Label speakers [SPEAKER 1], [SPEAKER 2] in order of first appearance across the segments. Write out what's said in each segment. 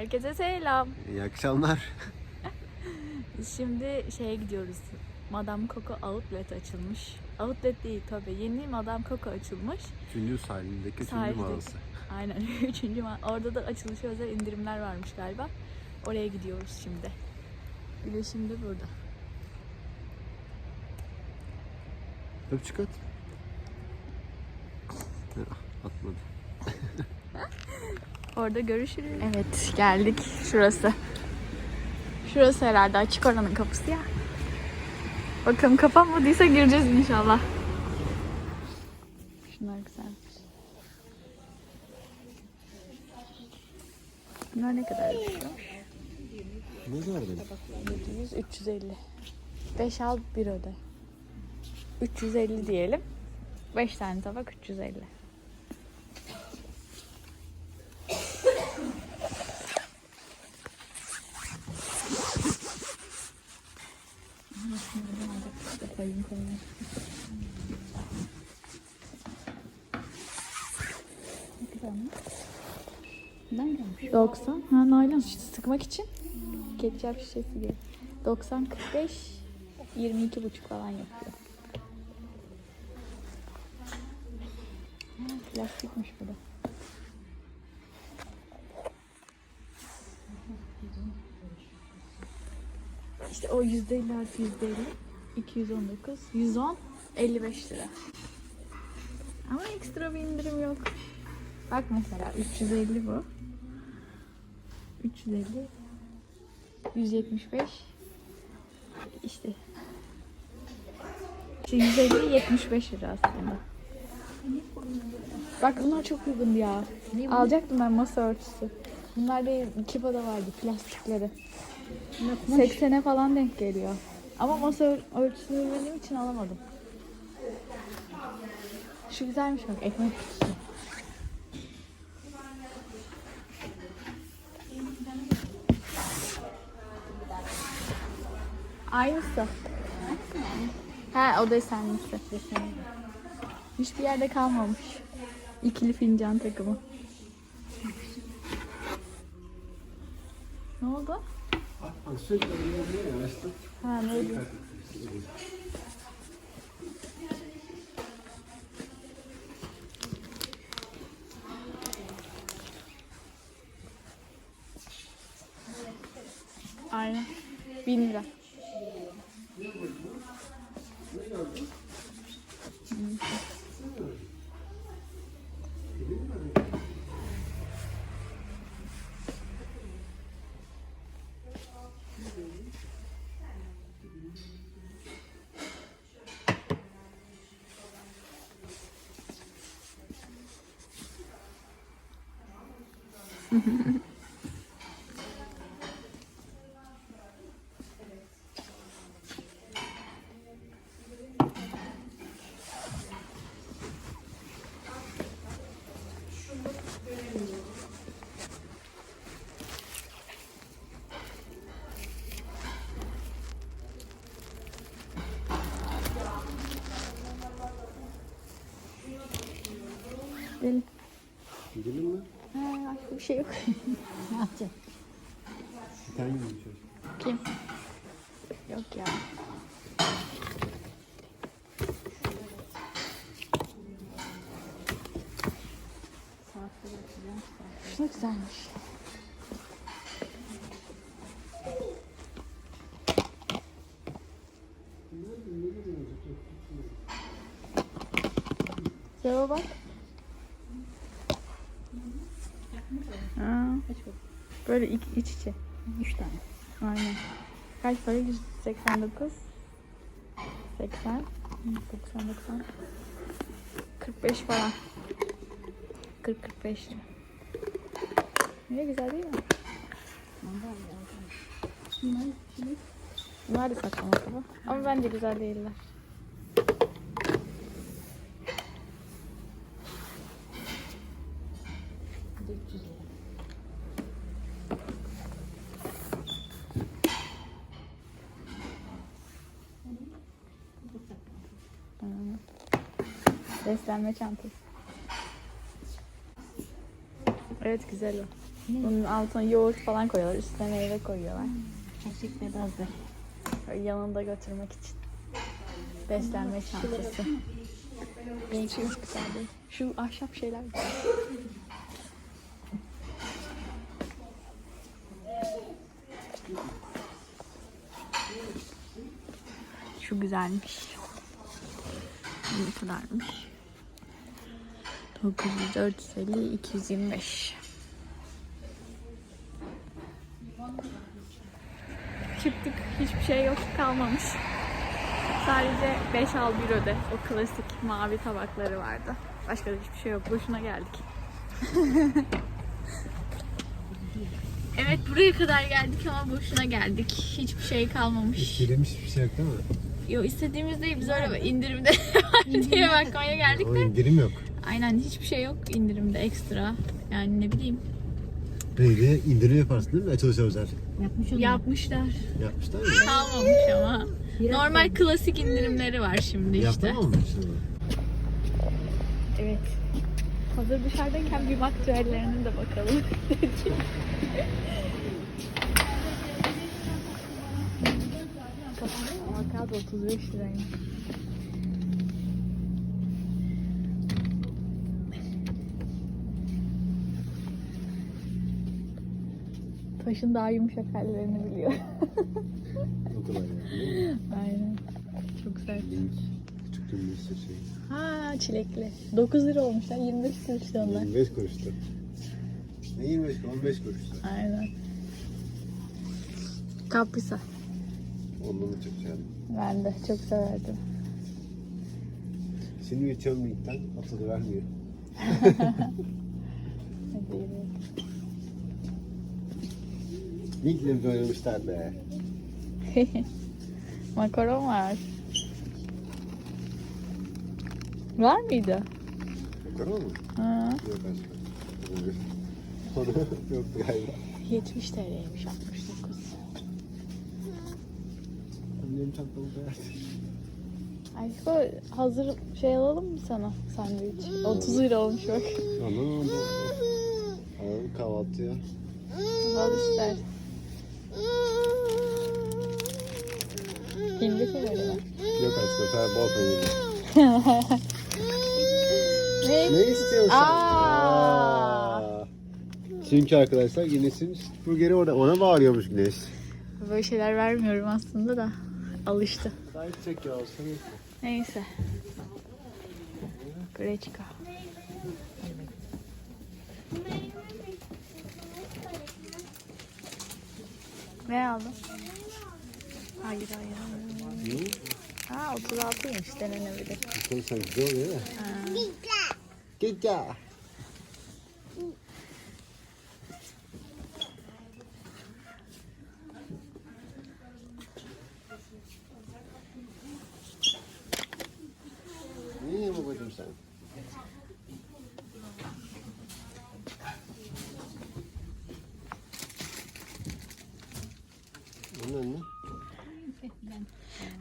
[SPEAKER 1] Herkese selam.
[SPEAKER 2] İyi akşamlar.
[SPEAKER 1] Şimdi şeye gidiyoruz. Madame Coco Outlet açılmış. Outlet değil tabii. Yeni Madame Coco açılmış.
[SPEAKER 2] Üçüncü sahilindeki üçüncü
[SPEAKER 1] Sahilde.
[SPEAKER 2] mağazası.
[SPEAKER 1] Aynen. Üçüncü ma- Orada da açılışa özel indirimler varmış galiba. Oraya gidiyoruz şimdi. Bir de burada.
[SPEAKER 2] Öpücük at. Ya, Atmadı.
[SPEAKER 1] Orada görüşürüz. Evet geldik. Şurası. Şurası herhalde açık oranın kapısı ya. Bakalım kapanmadıysa gireceğiz inşallah. Şunlar güzelmiş. Bunlar ne kadar düşüyor?
[SPEAKER 2] Ne kadar?
[SPEAKER 1] 700, 350. 5 al 1 öde. 350 diyelim. 5 tane tabak 350. Ne kadarmış? Neden gelmiş? 90. Ha naylon işte sıkmak için. Ketçap şişesi gibi. 90 45 22 buçuk falan yapıyor. Plastikmiş bu da. İşte o yüzde elli artı yüzde elli. 219, 110, 55 lira. Ama ekstra bir indirim yok. Bak mesela 350 bu. 350 175 işte işte 150 75 lira aslında. Bak bunlar çok uygun ya. Alacaktım ben masa örtüsü. Bunlar değil Kiba'da vardı plastikleri. 80'e falan denk geliyor. Ama masa ör- örtüsü bilmediğim için alamadım. Şu güzelmiş bak ekmek kutusu. Aynısı. Ha o desenlisi. Hiçbir yerde kalmamış. İkili fincan takımı. Ne oldu?
[SPEAKER 2] Bak sürekli öyle ya işte.
[SPEAKER 1] Ha ne? Aynen. Bin lira. Mm-hmm. ne?
[SPEAKER 2] Bir tane mi içiyoruz?
[SPEAKER 1] Kim? Yok ya. Da güzelmiş. Cevaba bak. Aa, böyle iç, iç içe. Üç tane. Aynen. Kaç para? 189. 80. 90 90. 45 falan. 40 45 lira. Ne güzel değil mi? Bunlar da tabi. Ama bence güzel değiller. Beslenme çantası. Evet güzel o. Bunun altına yoğurt falan koyuyorlar. Üstüne meyve koyuyorlar.
[SPEAKER 3] Ve hazır.
[SPEAKER 1] Böyle yanında götürmek için. Beslenme çantası. Benimki güzel değil. Şu ahşap şeyler güzel. Şu güzelmiş. Ne kadarmış? 900, 450, 225. Çıktık. Hiçbir şey yok kalmamış. Sadece 5 al bir öde. O klasik mavi tabakları vardı. Başka da hiçbir şey yok. Boşuna geldik. evet buraya kadar geldik ama boşuna geldik. Hiçbir şey kalmamış.
[SPEAKER 2] İstediğimiz bir şey yok değil mi?
[SPEAKER 1] Yo istediğimiz değil biz öyle indirimde diye bakmaya geldik de.
[SPEAKER 2] indirim yok.
[SPEAKER 1] Aynen hiçbir şey yok indirimde ekstra. Yani ne bileyim
[SPEAKER 2] Belediye indirim yaparsın değil mi? Açılışa özel.
[SPEAKER 3] Yapmış onu.
[SPEAKER 1] yapmışlar.
[SPEAKER 2] Yapmışlar mı?
[SPEAKER 1] Kalmamış ama.
[SPEAKER 3] Biraz
[SPEAKER 1] Normal klasik indirimleri var şimdi işte.
[SPEAKER 2] Mı?
[SPEAKER 1] Evet. Hazır dışarıdayken bir aktüellerine de bakalım. Avokado 35 liraymış. Taşın daha yumuşak hallerini biliyor.
[SPEAKER 2] O kadar yani.
[SPEAKER 1] Aynen. Çok sert.
[SPEAKER 2] Link. Küçük bir şey.
[SPEAKER 1] Ha çilekli. 9 lira olmuşlar. 25 kuruştu onlar.
[SPEAKER 2] 25 kuruştu. Ne 25 15 kuruştu.
[SPEAKER 1] Aynen. Kaprisa.
[SPEAKER 2] Ondan da çok sevdim.
[SPEAKER 1] Ben de çok severdim.
[SPEAKER 2] Şimdi geçiyorum linkten. Atılı vermiyor.
[SPEAKER 1] Hadi
[SPEAKER 2] Linkle mi oynamışlar be?
[SPEAKER 1] Makaron var. Var mıydı?
[SPEAKER 2] Bakalım mı?
[SPEAKER 1] Ha.
[SPEAKER 2] Yok aşkım. Yoktu galiba.
[SPEAKER 1] 70 TL'ymiş 69.
[SPEAKER 2] Annem çantamı.
[SPEAKER 1] Aşko hazır şey alalım mı sana sandviç? 30 lira olmuş bak.
[SPEAKER 2] Ana oldu. Alalım kahvaltıya.
[SPEAKER 1] Al ister.
[SPEAKER 2] Yok aşkım sen bol peynirli.
[SPEAKER 1] Ne?
[SPEAKER 2] Ne istiyorsun?
[SPEAKER 1] Aa.
[SPEAKER 2] Çünkü arkadaşlar Güneş'in burgeri orada. Ona bağırıyormuş Güneş.
[SPEAKER 1] Böyle şeyler vermiyorum aslında da alıştı.
[SPEAKER 2] Çek ya. Neyse.
[SPEAKER 1] Greçka. Ne aldın? Hayır hayır. hayır. Ha 36'ymış denenebilir.
[SPEAKER 2] Sen güzel oluyor ya.
[SPEAKER 1] Ha.
[SPEAKER 2] Gidya.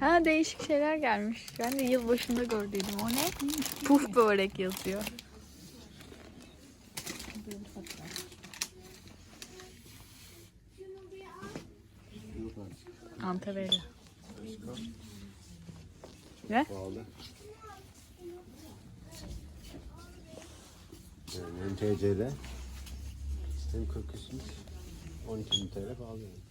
[SPEAKER 1] Ha değişik şeyler gelmiş. Ben de yılbaşında gördüydüm. O ne? Puf börek yazıyor. Antebelli. Ne?
[SPEAKER 2] Pahalı. Yani hem TC'de hem 43'ümüz 12 bin TL pahalı yani.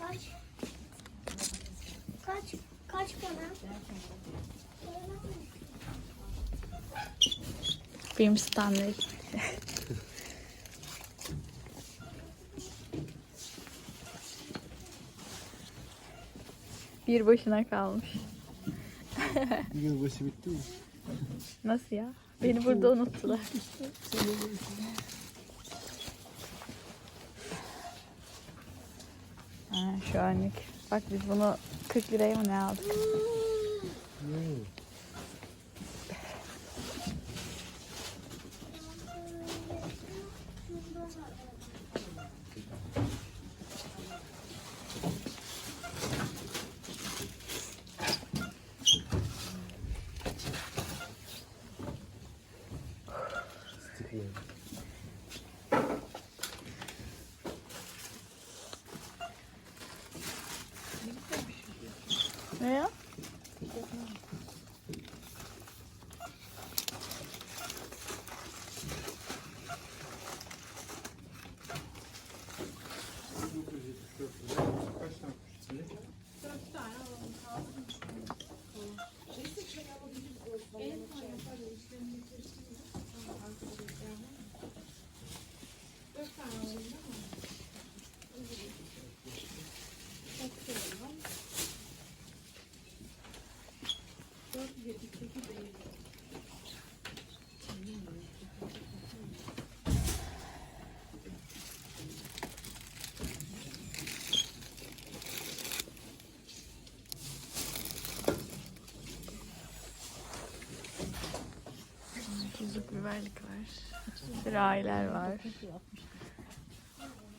[SPEAKER 4] Kaç? Kaç? Kaç
[SPEAKER 1] Film Stanley. Bir başına kalmış.
[SPEAKER 2] Yılbaşı bitti mi?
[SPEAKER 1] Nasıl ya? Beni burada unuttular. Ha, şu anlık. Bak biz bunu 40 liraya mı ne aldık? Ne ya? Tuzluk biberlik var. Sürahiler var.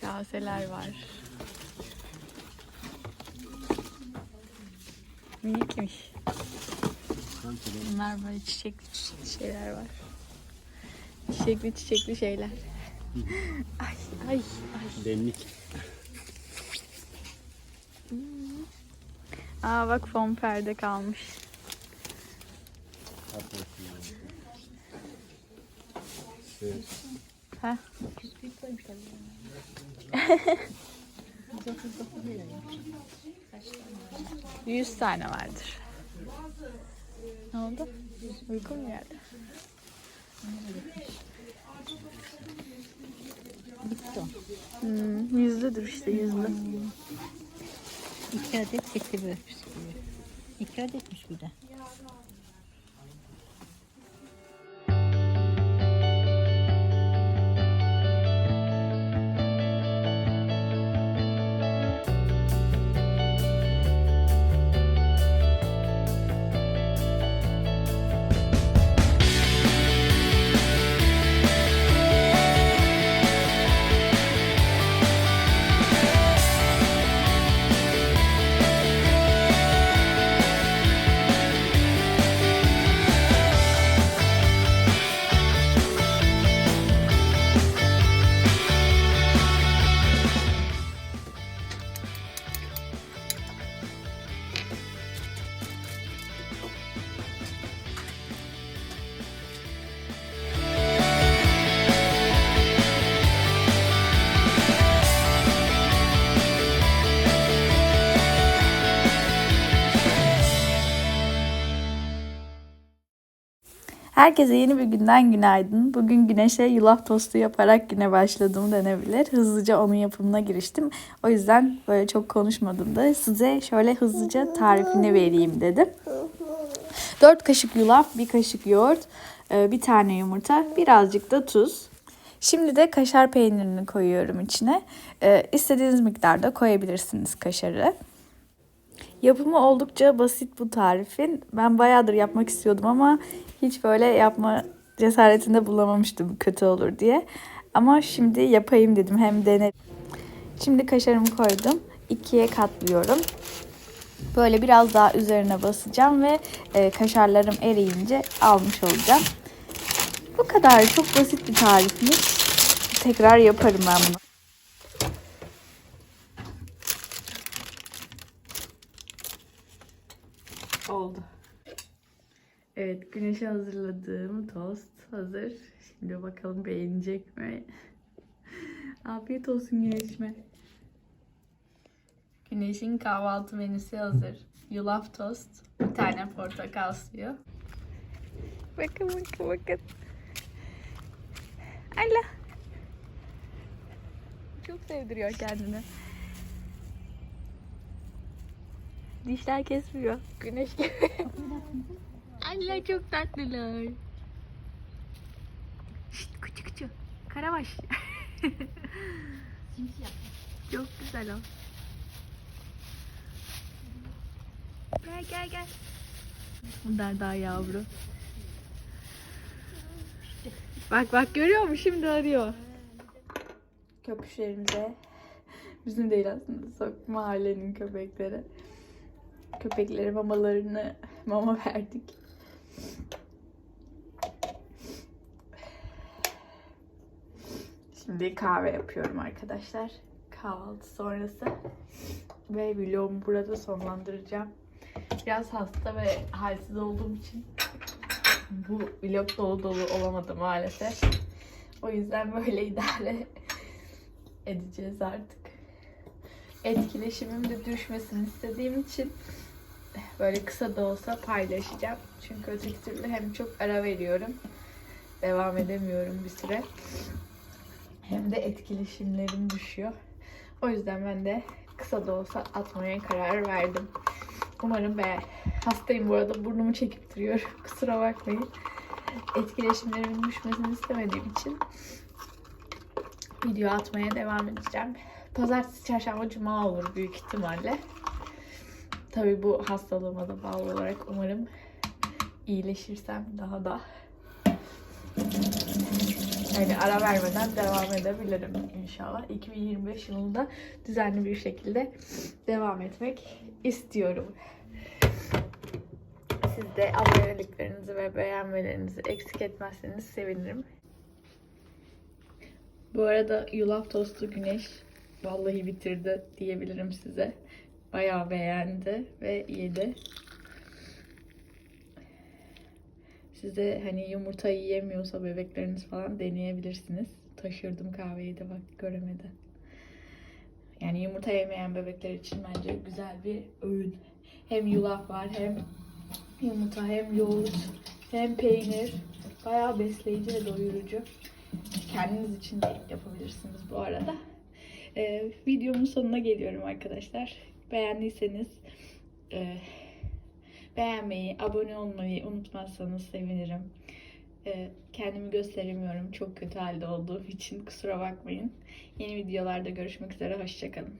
[SPEAKER 1] Kaseler var. Minikmiş. Bunlar böyle çiçekli çiçekli şeyler var. Çiçekli çiçekli şeyler. ay ay ay.
[SPEAKER 2] Demlik.
[SPEAKER 1] Aa bak fon perde kalmış. Ha? 100 tane vardır. Ne oldu? Uykun mu geldi?
[SPEAKER 3] Bitti o.
[SPEAKER 1] Hmm, yüzlüdür işte yüzlü.
[SPEAKER 3] İki adet çekti bu bisküvi. İki adetmiş bir de.
[SPEAKER 1] Herkese yeni bir günden günaydın. Bugün güneşe yulaf tostu yaparak güne başladığım denebilir. Hızlıca onun yapımına giriştim. O yüzden böyle çok konuşmadım da size şöyle hızlıca tarifini vereyim dedim. 4 kaşık yulaf, 1 kaşık yoğurt, e, bir tane yumurta, birazcık da tuz. Şimdi de kaşar peynirini koyuyorum içine. E, İstediğiniz miktarda koyabilirsiniz kaşarı. Yapımı oldukça basit bu tarifin. Ben bayağıdır yapmak istiyordum ama hiç böyle yapma cesaretinde bulamamıştım kötü olur diye. Ama şimdi yapayım dedim hem denerim. Şimdi kaşarımı koydum. ikiye katlıyorum. Böyle biraz daha üzerine basacağım ve e, kaşarlarım eriyince almış olacağım. Bu kadar çok basit bir tarifmiş. Tekrar yaparım ben bunu. Oldu. Evet, güneşe hazırladığım tost hazır. Şimdi bakalım beğenecek mi? Afiyet olsun güneşime. Güneşin kahvaltı menüsü hazır. Yulaf tost, bir tane portakal suyu. Bakın bakın bakın. Allah. Çok sevdiriyor kendini. Dişler kesmiyor. Güneş gibi. Allah çok tatlılar. Şşt küçük küçük. Karabaş. çok güzel o. Gel gel gel. Bunlar daha yavru. Bak bak görüyor musun? Şimdi arıyor. Köpüşlerimize bizim değil aslında mahallenin köpekleri. Köpeklere mamalarını mama verdik. Şimdi kahve yapıyorum arkadaşlar. Kahvaltı sonrası. Ve vlogumu burada sonlandıracağım. Biraz hasta ve halsiz olduğum için bu vlog dolu dolu olamadı maalesef. O yüzden böyle idare edeceğiz artık. Etkileşimim de düşmesin istediğim için böyle kısa da olsa paylaşacağım. Çünkü öteki türlü hem çok ara veriyorum. Devam edemiyorum bir süre. Hem de etkileşimlerim düşüyor. O yüzden ben de kısa da olsa atmaya karar verdim. Umarım be. Hastayım bu arada. Burnumu çekip duruyorum. Kusura bakmayın. Etkileşimlerimin düşmesini istemediğim için video atmaya devam edeceğim. Pazartesi, çarşamba, cuma olur büyük ihtimalle. Tabii bu hastalığıma da bağlı olarak umarım iyileşirsem daha da yani ara vermeden devam edebilirim inşallah. 2025 yılında düzenli bir şekilde devam etmek istiyorum. Siz de aboneliklerinizi ve beğenmelerinizi eksik etmezseniz sevinirim. Bu arada yulaf tostu güneş vallahi bitirdi diyebilirim size. Bayağı beğendi ve yedi. Size hani yumurta yiyemiyorsa bebekleriniz falan deneyebilirsiniz. Taşırdım kahveyi de bak göremedi. Yani yumurta yemeyen bebekler için bence güzel bir öğün. Hem yulaf var hem yumurta hem yoğurt hem peynir. Bayağı besleyici ve doyurucu. Kendiniz için de yapabilirsiniz bu arada. Ee, videomun sonuna geliyorum arkadaşlar. Beğendiyseniz e, beğenmeyi, abone olmayı unutmazsanız sevinirim. Ee, kendimi gösteremiyorum. Çok kötü halde olduğum için kusura bakmayın. Yeni videolarda görüşmek üzere. Hoşçakalın.